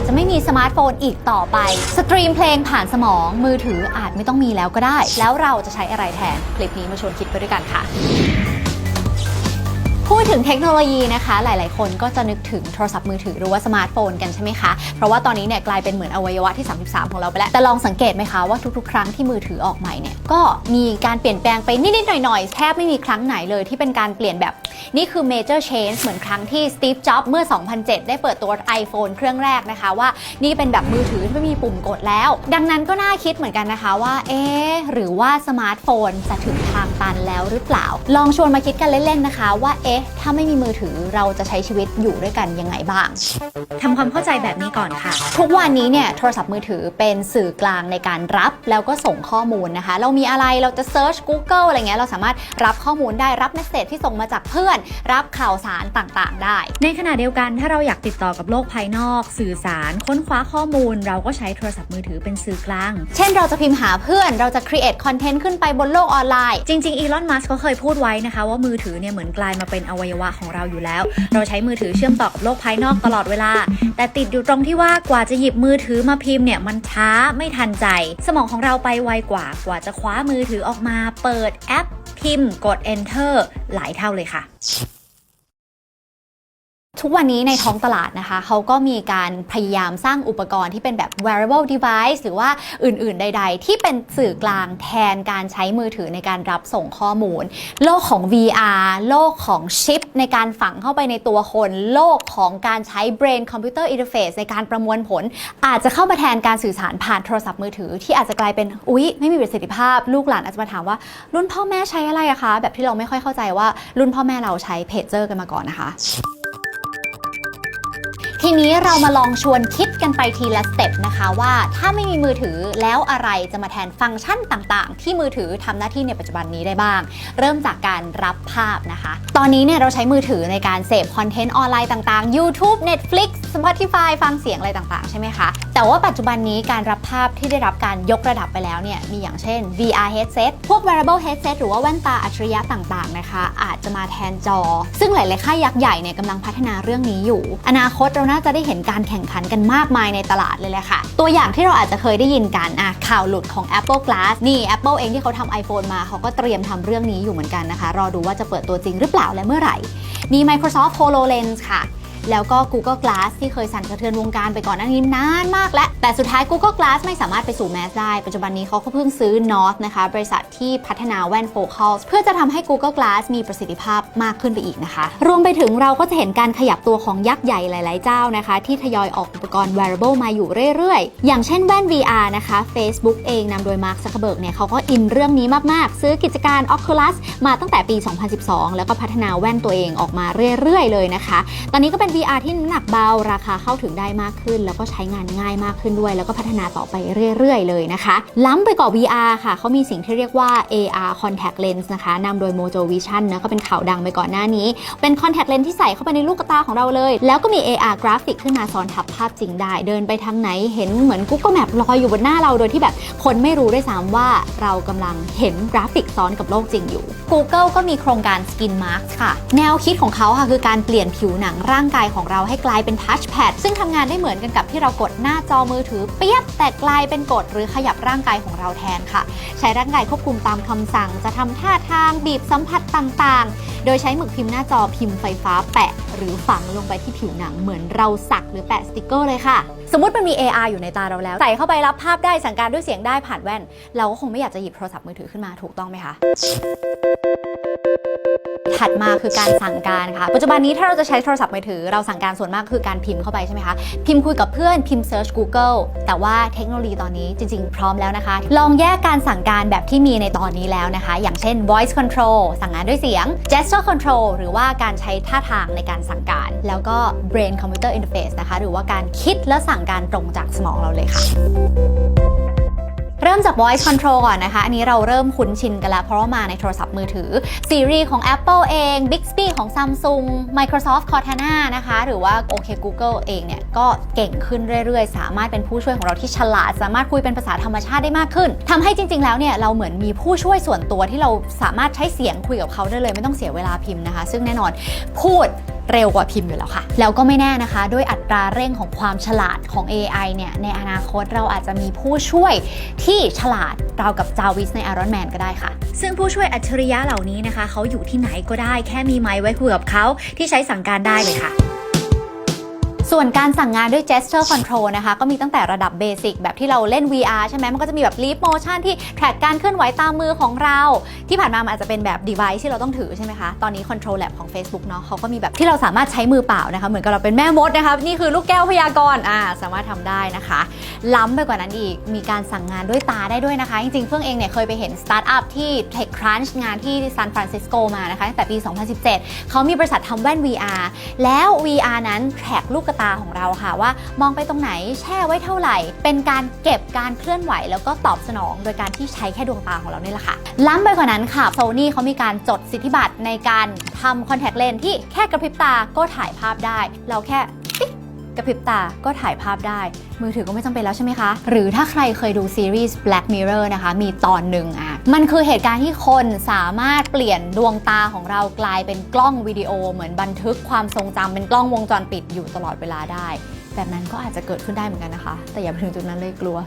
จจะไม่มีสมาร์ทโฟนอีกต่อไป สตรีมเพลงผ่านสมอง มือถืออาจไม่ต้องมีแล้วก็ได้ แล้วเราจะใช้อะไรแทน คลิปนี้มาชวนคิดไปด้วยกันค่ะ พูดถึงเทคโนโลยีนะคะ หลาย ๆ คนก็จะนึกถึงโทรศัพท์มือถือหรือว่าสมาร์ทโฟนกันใช่ไหมคะ เพราะว่าตอนนี้เนี่ยกลายเป็นเหมือนอวัยวะที่ 33 ของเราไปแล้ว แต่ลองสังเกตไหมคะว่าทุก ๆ ครั้งที่มือถือออกใหม่เนี่ย ก็มีการเปลี่ยนแปลงไปนิด ๆ หน่อย ๆ แทบไม่มีครั้งไหนเลยที่เป็นการเปลี่ยนแบบ นี่คือ major change เหมือนครั้งที่ Steve Jobs เมื่อ 2007 ได้เปิดตัว iPhone เครื่องแรกนะคะว่านี่เป็นแบบมือถือที่ไม่มีปุ่มกดแล้ว ดังนั้นก็น่าคิดเหมือนกันนะคะว่า เอ๊หรือว่าสมาร์ทโฟนจะถึงทางตันแล้วหรือเปล่า ลองชวนมาคิดกันเล่น ๆ นะคะว่า เอ๊ะ ถ้าไม่มีมือถือเราจะใช้ชีวิตอยู่ด้วยกันยังไงบ้าง ทำความเข้าใจแบบนี้ก่อนค่ะ ทุกวันนี้เนี่ยโทรศัพท์มือถือเป็นสื่อกลางในการรับแล้วก็ส่งข้อมูลนะคะ เรามีอะไรเราจะ search Google อะไรเงี้ยเราสามารถรับข้อมูลได้รับเมสเซจที่ส่งมาจากเพื่อน รับข่าวสารต่างๆ ได้ ในขณะเดียวกันถ้าเราอยากติดต่อกับโลกภายนอก สื่อสาร ค้นคว้าข้อมูล เราก็ใช้โทรศัพท์มือถือเป็นสื่อกลาง เช่นเราจะพิมพ์หาเพื่อนเราจะ create content ขึ้นไปบนโลกออนไลน์ จริงๆอีลอนมัสก์ก็เคยพูดไว้นะคะว่ามือถือเนี่ยเหมือนกลายมาเป็นอวัยวะของเราอยู่แล้ว เราใช้มือถือเชื่อมต่อกับโลกภายนอกตลอดเวลา แต่ติดอยู่ตรงที่ว่ากว่าจะหยิบมือถือมาพิมพ์เนี่ยมันช้าไม่ทันใจ สมองของเราไปไวกว่ากว่าจะคว้ามือถือออกมา เปิดแอปพิมพ์ กด enter หลายเท่าเลยค่ะ ทุกวันนี้ในท้องตลาดนะคะ เขาก็มีการพยายามสร้างอุปกรณ์ที่เป็นแบบ wearable device หรือว่าอื่นๆ ใด ๆ ที่เป็นสื่อกลางแทนการใช้มือถือในการรับส่งข้อมูล โลกของ VR โลกของชิป ในการฝังเข้าไปในตัวคน โลกของการใช้ brain computer interface ในการประมวลผล อาจจะเข้ามาแทนการสื่อสารผ่านโทรศัพท์มือถือ ที่อาจจะกลายเป็นอุ๊ย ไม่มีประสิทธิภาพ ลูกหลานอาจจะมาถามว่า รุ่นพ่อแม่ใช้อะไรอะคะ แบบที่เราไม่ค่อยเข้าใจว่ารุ่นพ่อแม่เราใช้เพจเจอร์กันมาก่อนนะคะ ทีนี้เรามาลองชวนคิดกันไปทีละสเต็ปนะคะว่าถ้าไม่มีมือถือแล้วอะไรจะมาแทนฟังก์ชันต่างๆ ที่มือถือทำหน้าที่ในปัจจุบันนี้ได้บ้าง เริ่มจากการรับภาพนะคะ ตอนนี้เนี่ยเราใช้มือถือในการเสพคอนเทนต์ออนไลน์ต่างๆ YouTube Netflix Spotify ฟังเสียงอะไรต่างๆ ใช่ไหมคะ แต่ว่าปัจจุบันนี้การรับภาพที่ได้รับการยกระดับไปแล้วเนี่ยมีอย่างเช่น VR headset พวก wearable headset หรือว่าแว่นตาอัจฉริยะต่างๆนะคะ อาจจะมาแทนจอ ซึ่งหลายๆค่ายยักษ์ใหญ่เนี่ยกำลังพัฒนาเรื่องนี้อยู่ อนาคตเราน่าจะได้เห็นการแข่งขันกันมากมายในตลาดเลยแหละค่ะ ตัวอย่างที่เราอาจจะเคยได้ยินกันอะข่าวหลุดของ Apple Glass นี่ Apple เองที่เขาทำ iPhone มาเขาก็เตรียมทำเรื่องนี้อยู่เหมือนกันนะคะ รอดูว่าจะเปิดตัวจริงหรือเปล่าและเมื่อไหร่ มี Microsoft HoloLens ค่ะ แล้วก็ Google Glass ที่เคยสั่นสะเทือนวงการไปก่อนหน้านี้นานมากและ แต่สุดท้าย Google Glass ไม่สามารถไปสู่แมสได้ ปัจจุบันนี้เขาก็เพิ่งซื้อ North นะคะ บริษัทที่พัฒนาแว่น Focal เพื่อจะทำให้ Google Glass มีประสิทธิภาพมากขึ้นไปอีกนะคะ รวมไปถึงเราก็จะเห็นการขยับตัวของยักษ์ใหญ่หลาย ๆ เจ้านะคะ ที่ทยอยออกอุปกรณ์ wearable มาอยู่เรื่อย ๆ อย่างเช่นแว่น VR นะคะ Facebook เองนำโดย Mark Zuckerberg เนี่ยเขาก็อินเรื่องนี้มาก ๆ ซื้อกิจการ Oculus มาตั้งแต่ปี 2012 แล้วก็พัฒนาแว่นตัวเองออกมาเรื่อย ๆ เลยนะคะ ตอนนี้ก็เป็น VR ที่น้ำหนักเบาราคาเข้าถึงได้มากขึ้น แล้วก็ใช้งานง่ายมากขึ้นด้วย แล้วก็พัฒนาต่อไปเรื่อย ๆ เลยนะคะ ล้ำไปกว่า VR ค่ะเขามีสิ่งที่เรียกว่า AR contact lens นะคะนำโดย Mojo Vision นะก็เป็นข่าวดังไปก่อนหน้านี้ เป็น contact lens ที่ใส่เข้าไปในลูกตาของเราเลย แล้วก็มี AR กราฟิกขึ้นมาซ้อนทับภาพจริงได้ เดินไปทางไหนเห็นเหมือน Google Map ลอยอยู่บนหน้าเราโดยที่แบบคนไม่รู้ด้วยซ้ำว่าเรากำลังเห็นกราฟิกซ้อนกับโลกจริงอยู่ Google ก็มีโครงการ Skin Mask ค่ะ แนวคิดของเขาค่ะคือการเปลี่ยนผิวหนังร่างกายของเราให้กลายเป็น Touch Pad ซึ่งทำงานได้เหมือนกันกับที่เรากดหน้าจอมือถือเปียบแต่กลายเป็นกดหรือขยับร่างกายของเราแทนค่ะ ใช้ร่างกายควบคุมตามคำสั่ง จะทำท่าทางบีบสัมผัสต่างๆ โดยใช้หมึกพิมพ์หน้าจอพิมพ์ไฟฟ้าแปะ หรือฝังลงไปที่ผิวหนังเหมือนเราสักหรือแปะสติกเกอร์เลยค่ะสมมติมันมี AR อยู่ในตาเราแล้ว ใส่เข้าไปรับภาพได้สั่งการด้วยเสียงได้ผ่านแว่น เราก็คงไม่อยากจะหยิบโทรศัพท์มือถือขึ้นมาถูกต้องไหมคะถัดมาคือการสั่งการค่ะ ปัจจุบันนี้ถ้าเราจะใช้โทรศัพท์มือถือเราสั่งการส่วนมากคือการพิมพ์เข้าไปใช่ไหมคะ พิมพ์คุยกับเพื่อนพิมพ์ search Google แต่ว่าเทคโนโลยีตอนนี้จริง ๆ พร้อมแล้วนะคะ ลองแยกการสั่งการแบบที่มีในตอนนี้แล้วนะคะ อย่างเช่น voice control สั่งงานด้วยเสียง gesture control หรือว่าการใช้ท่าทางในการสั่งการ แล้วก็ brain computer interface นะคะ หรือว่าการคิดและสั่งการตรงจากสมองเราเลยค่ะ เริ่มจาก voice control ก่อนนะคะ อันนี้เราเริ่มคุ้นชินกันแล้ว เพราะว่ามาในโทรศัพท์มือถือ Siri ของ Apple เอง Bixby ของ Samsung Microsoft Cortana นะคะ หรือว่า OK Google เองเนี่ย ก็เก่งขึ้นเรื่อยๆ สามารถเป็นผู้ช่วยของเราที่ฉลาด สามารถคุยเป็นภาษาธรรมชาติได้มากขึ้นทำให้จริง ๆ แล้วเนี่ย เราเหมือนมีผู้ช่วยส่วนตัวที่เราสามารถใช้เสียงคุยกับเขาได้เลย ไม่ต้องเสียเวลาพิมพ์นะคะ ซึ่งแน่นอนพูด เร็วกว่าพิมพ์อยู่แล้วค่ะ แล้วก็ไม่แน่นะคะ ด้วยอัตราเร่งของความฉลาดของ AI เนี่ย ในอนาคตเราอาจจะมีผู้ช่วยที่ฉลาดราวกับจาวิสใน Iron Man ก็ได้ค่ะ ซึ่งผู้ช่วยอัจฉริยะเหล่านี้นะคะ เขาอยู่ที่ไหนก็ได้ แค่มีไมค์ไว้คุยกับเขาที่ใช้สั่งการได้เลยค่ะ ส่วนการสั่งงานด้วย gesture control นะคะ ก็มีตั้งแต่ระดับเบสิกแบบที่เราเล่น VR ใช่ไหมมันก็จะมีแบบ leap motion ที่ track การเคลื่อนไหวตามมือของเรา ที่ผ่านมามันอาจจะเป็นแบบ device ที่เราต้องถือใช่ไหมคะ ตอนนี้ control lab ของ Facebook เนาะเขาก็มีแบบที่เราสามารถใช้มือเปล่านะคะ เหมือนกับเราเป็นแม่มดนะคะ นี่คือลูกแก้วพยากรณ์อ่าสามารถทำได้นะคะ ล้ำไปกว่านั้นอีก มีการสั่งงานด้วยตาได้ด้วยนะคะ จริงๆ เฟื่องเองเนี่ยเคยไปเห็นสตาร์ทอัพที่ TechCrunch งานที่ซานฟรานซิสโกมานะคะตั้งแต่ปี 2017 เขามีบริษัททำแว่น VR แล้ว VR นั้นแทร็กลูกตาของเราค่ะว่า มองไปตรงไหนแช่ไว้เท่าไหร่ เป็นการเก็บการเคลื่อนไหว แล้วก็ตอบสนอง โดยการที่ใช้แค่ดวงตาของเรานี่แหละค่ะล้ำไปกว่านั้นค่ะโซนี่เขามีการจดสิทธิบัตรในการทำคอนแทคเลนส์ที่แค่กระพริบตาก็ถ่ายภาพได้ เราแค่กกระพริบตาก็ถ่ายภาพได้ มือถือก็ไม่จำเป็นแล้วใช่ไหมคะ หรือถ้าใครเคยดูซีรีส์ Black Mirror นะคะ มีตอนหนึ่งอะ มันคือเหตุการณ์ที่คนสามารถเปลี่ยนดวงตาของเรากลายเป็นกล้องวิดีโอ เหมือนบันทึกความทรงจำเป็นกล้องวงจรปิดอยู่ตลอดเวลาได้ แบบนั้นก็อาจจะเกิดขึ้นได้เหมือนกันนะคะ แต่อย่าไปถึงจุดนั้นเลยกลัว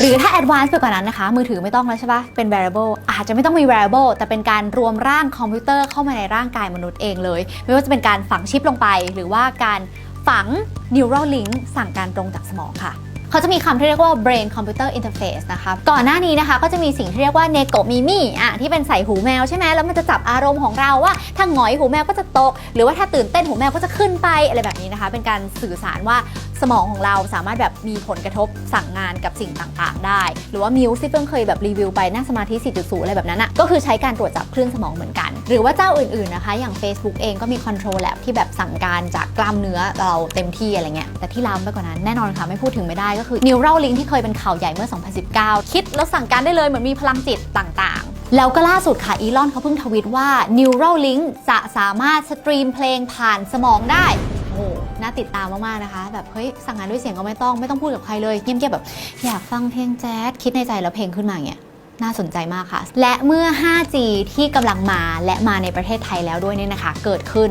หรือถ้าแอดวานซ์ไปกว่านั้นนะคะ มือถือไม่ต้องแล้วใช่ปะเป็น wearable อาจจะไม่ต้องมี wearable แต่เป็นการรวมร่างคอมพิวเตอร์เข้ามาในร่างกายมนุษย์เองเลย ไม่ว่าจะเป็นการฝังชิปลงไป หรือว่าการฝัง neural link สั่งการตรงจากสมองค่ะ เขาจะมีคำที่เรียกว่า brain computer interface นะคะก่อนหน้านี้นะคะก็จะมีสิ่งที่เรียกว่า neko mimi อะที่เป็นใส่หูแมวใช่ไหมแล้วมันจะจับอารมณ์ของเราว่าถ้าหงอยหูแมวก็จะตก หรือว่าถ้าตื่นเต้นหูแมวก็จะขึ้นไปอะไรแบบนี้นะคะ เป็นการสื่อสารว่าสมองของเราสามารถแบบมีผลกระทบสั่งงานกับสิ่งต่างๆ ได้ หรือว่ามิวที่เพิ่งเคยแบบรีวิวไปนั่งสมาธิ 4.0 อะไรแบบนั้นอะก็คือใช้การตรวจจับคลื่นสมองเหมือนกัน หรือว่าเจ้าอื่นๆนะคะ อย่าง Facebook เองก็มี Control Lab ที่แบบสั่งการจากกล้ามเนื้อเราเต็มที่อะไรเงี้ยแต่ที่ล้ำไปกว่านั้นแน่นอนค่ะไม่พูดถึงไม่ได้ก็คือ Neural Link ที่เคยเป็นข่าวใหญ่เมื่อ 2019 คิดแล้วสั่งการได้เลยเหมือนมีพลังจิตต่างๆ แล้วก็ล่าสุดค่ะอีลอนเขาเพิ่งทวิตว่า Neural Link จะสามารถสตรีมเพลงผ่านสมองได้โอ้โหน่าติดตามมาก ๆ นะคะ แบบ เฮ้ย สั่งงานด้วยเสียงก็ไม่ต้อง ไม่ต้องพูดกับใครเลย เงียบๆแบบ อยากฟังเพลงแจ๊สคิดในใจแล้วเพลงขึ้นมาอย่างเงี้ย น่าสนใจมากค่ะ และเมื่อ 5G ที่กำลังมาและมาในประเทศไทยแล้วด้วยเนี่ยนะคะ เกิดขึ้น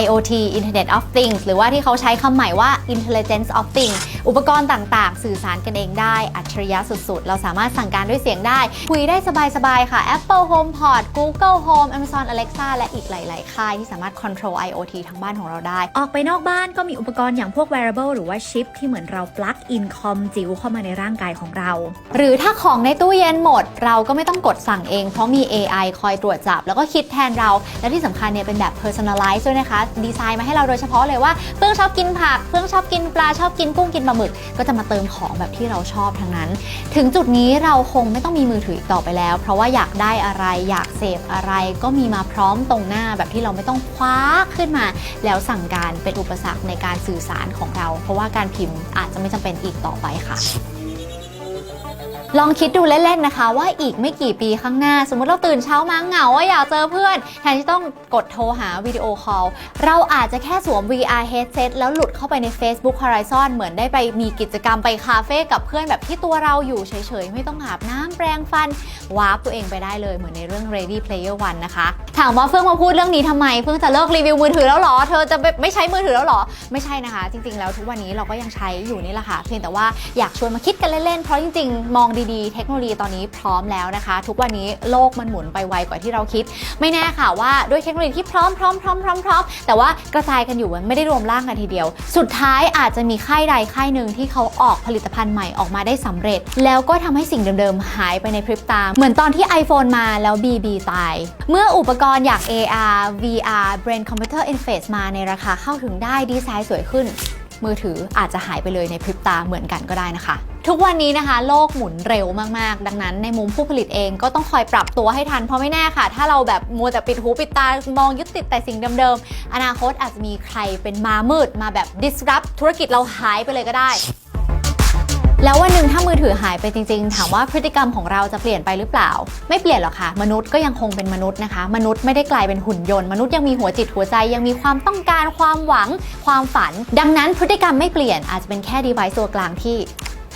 IoT Internet of Things หรือว่าที่เขาใช้คำใหม่ว่า Intelligence of Things อุปกรณ์ต่างๆ สื่อสารกันเองได้ อัจฉริยะสุดๆ เราสามารถสั่งการด้วยเสียงได้ คุยได้สบายๆ ค่ะ Apple HomePod Google Home Amazon Alexa และอีกหลาย ๆ ค่ายที่สามารถ control IoT ทั้งบ้านของเราได้ ออกไปนอกบ้านก็มีอุปกรณ์อย่างพวก wearable หรือว่าชิปที่เหมือนเราปลั๊กอินคอมจิ๋วเข้ามาในร่างกายของเรา หรือถ้าของในตู้เย็นหมดเราก็ไม่ต้องกดสั่งเอง เพราะมี AI คอยตรวจจับ แล้วก็คิดแทนเรา และที่สำคัญเนี่ยเป็นแบบ personalize ด้วยนะคะ ดีไซน์มาให้เราโดยเฉพาะเลยว่าเพื่องชอบกินผักเพื่องชอบกินปลาชอบกินกุ้งกินปลาหมึก ก็จะมาเติมของแบบที่เราชอบทั้งนั้น ถึงจุดนี้เราคงไม่ต้องมีมือถืออีกต่อไปแล้ว เพราะว่าอยากได้อะไรอยากเสพอะไรก็มีมาพร้อมตรงหน้าแบบที่เราไม่ต้องคว้าขึ้นมา แล้วสั่งการเป็นอุปสรรคในการสื่อสารของเรา เพราะว่าการพิมพ์อาจจะไม่จำเป็นอีกต่อไปค่ะ ลองคิดดูเล่นๆนะคะ ว่าอีกไม่กี่ปีข้างหน้า สมมติเราตื่นเช้ามาเหงาว่าอยากเจอเพื่อน แทนที่ต้องกดโทรหาวิดีโอคอลเราอาจจะแค่สวม VR headset แล้วหลุดเข้าไปใน Facebook Horizon เหมือนได้ไปมีกิจกรรมไปคาเฟ่กับเพื่อนแบบที่ตัวเราอยู่เฉยๆ ไม่ต้องอาบน้ำแปรงฟันวาร์ปตัวเองไปได้เลยเหมือนในเรื่อง Ready Player One นะคะถามว่าเฟื่องมาพูดเรื่องนี้ทำไมเฟื่องจะเลิกรีวิวมือถือแล้วหรอ เธอจะไม่ใช้มือถือแล้วหรอ ไม่ใช่นะคะ จริง ๆ แล้วทุกวันนี้เราก็ยังใช้อยู่นี่แหละค่ะเพียงแต่ว่าอยากชวนมาคิดกันเล่นๆเพราะจริงๆมองดีๆ เทคโนโลยีตอนนี้พร้อมแล้วนะคะ ทุกวันนี้โลกมันหมุนไปไวกว่าที่เราคิด ไม่แน่ค่ะว่าด้วยเทคโนโลยีที่พร้อมพร้อมพร้อมพร้อมพร้อมแต่ว่ากระจายกันอยู่มันไม่ได้รวมร่างกันทีเดียว สุดท้ายอาจจะมีค่ายใดค่ายหนึ่งที่เขาออกผลิตภัณฑ์ใหม่ออกมาได้สำเร็จ แล้วก็ทำให้สิ่งเดิมๆหายไปในพริบตา เหมือนตอนที่ iPhone มาแล้ว BB ตาย เมื่ออุปกรณ์อยาก AR VR Brain Computer Interface มาในราคาเข้าถึงได้ดีไซน์สวยขึ้น มือถืออาจจะหายไปเลยในพริบตาเหมือนกันก็ได้นะคะ ทุกวันนี้นะคะ โลกหมุนเร็วมากๆ ดังนั้นในมุมผู้ผลิตเองก็ต้องคอยปรับตัวให้ทันเพราะไม่แน่ค่ะ ถ้าเราแบบมัวแต่ปิดหูปิดตามองยึดติดแต่สิ่งเดิมๆอนาคตอาจจะมีใครเป็นมามืดมาแบบ disrupt ธุรกิจเราหายไปเลยก็ได้ แล้ววันหนึ่งถ้ามือถือหายไปจริงๆ ถามว่าพฤติกรรมของเราจะเปลี่ยนไปหรือเปล่า ไม่เปลี่ยนหรอกค่ะ มนุษย์ก็ยังคงเป็นมนุษย์นะคะ มนุษย์ไม่ได้กลายเป็นหุ่นยนต์ มนุษย์ยังมีหัวจิตหัวใจ ยังมีความต้องการความหวัง ความฝัน ดังนั้นพฤติกรรมไม่เปลี่ยนอาจจะเป็นแค่ดีไวซ์ตัวกลางที่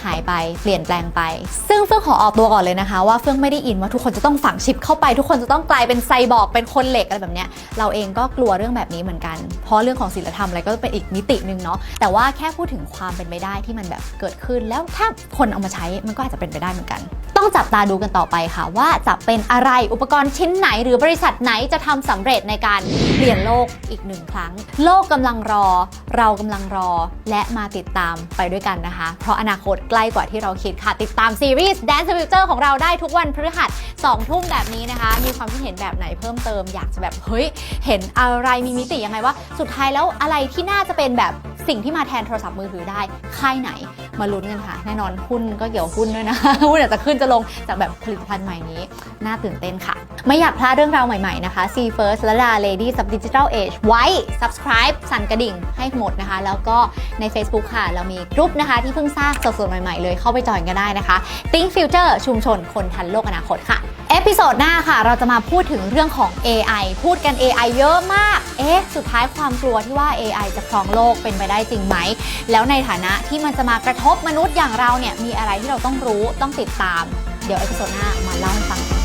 หายไปเปลี่ยนแปลงไป ซึ่งเฟื่องขอออกตัวก่อนเลยนะคะ ว่าเฟื่องไม่ได้อินว่าทุกคนจะต้องฝังชิปเข้าไปทุกคนจะต้องกลายเป็นไซบอร์กเป็นคนเหล็กอะไรแบบเนี้ยเราเองก็กลัวเรื่องแบบนี้เหมือนกัน เพราะเรื่องของศีลธรรมอะไรก็เป็นอีกมิตินึงเนาะแต่ว่าแค่พูดถึงความเป็นไปได้ที่มันแบบเกิดขึ้น แล้วถ้าคนเอามาใช้มันก็อาจจะเป็นไปได้เหมือนกัน ต้องจับตาดูกันต่อไปค่ะ ว่าจะเป็นอะไรอุปกรณ์ชิ้นไหน หรือบริษัทไหนจะทำสำเร็จในการเปลี่ยนโลกอีกหนึ่งครั้ง โลกกำลังรอ เรากำลังรอ และมาติดตามไปด้วยกันนะคะ เพราะอนาคตใกล้กว่าที่เราคิดค่ะ ติดตามซีรีส์ Dance Future ของเราได้ทุกวันพฤหัส2ทุ่มแบบนี้นะคะ มีความคิดเห็นแบบไหนเพิ่มเติมอยากจะแบบเฮ้ยเห็นอะไรมีมิติยังไงว่า สุดท้ายแล้วอะไรที่น่าจะเป็นแบบ สิ่งที่มาแทนโทรศัพท์มือถือได้ ค่ายไหนมาลุ้นกันค่ะ แน่นอนหุ้นก็เกี่ยวหุ้นด้วยนะหุ้นอาจจะขึ้นจะลงจากแบบผลิตภัณฑ์ใหม่นี้ น่าตื่นเต้นค่ะ ไม่อยากพลาดเรื่องราวใหม่ๆนะคะ C First และดา Ladies of Digital Age ไว้ subscribe สั่นกระดิ่งให้หมดนะคะ แล้วก็ใน Facebook ค่ะ เรามีกลุ่มนะคะที่เพิ่งสร้างสดๆใหม่ๆเลยเข้าไปจอยกันได้นะคะ Think Future ชุมชนคนทันโลกอนาคตค่ะ พิโซดหน้าค่ะ เราจะมาพูดถึงเรื่องของ AI พูดกัน AI เยอะมาก เอ๊ะ สุดท้ายความกลัวที่ว่า AI จะครองโลกเป็นไปได้จริงไหม แล้วในฐานะที่มันจะมากระทบมนุษย์อย่างเราเนี่ย มีอะไรที่เราต้องรู้ต้องติดตาม เดี๋ยวเอพิโซดหน้ามาเล่าให้ฟังกัน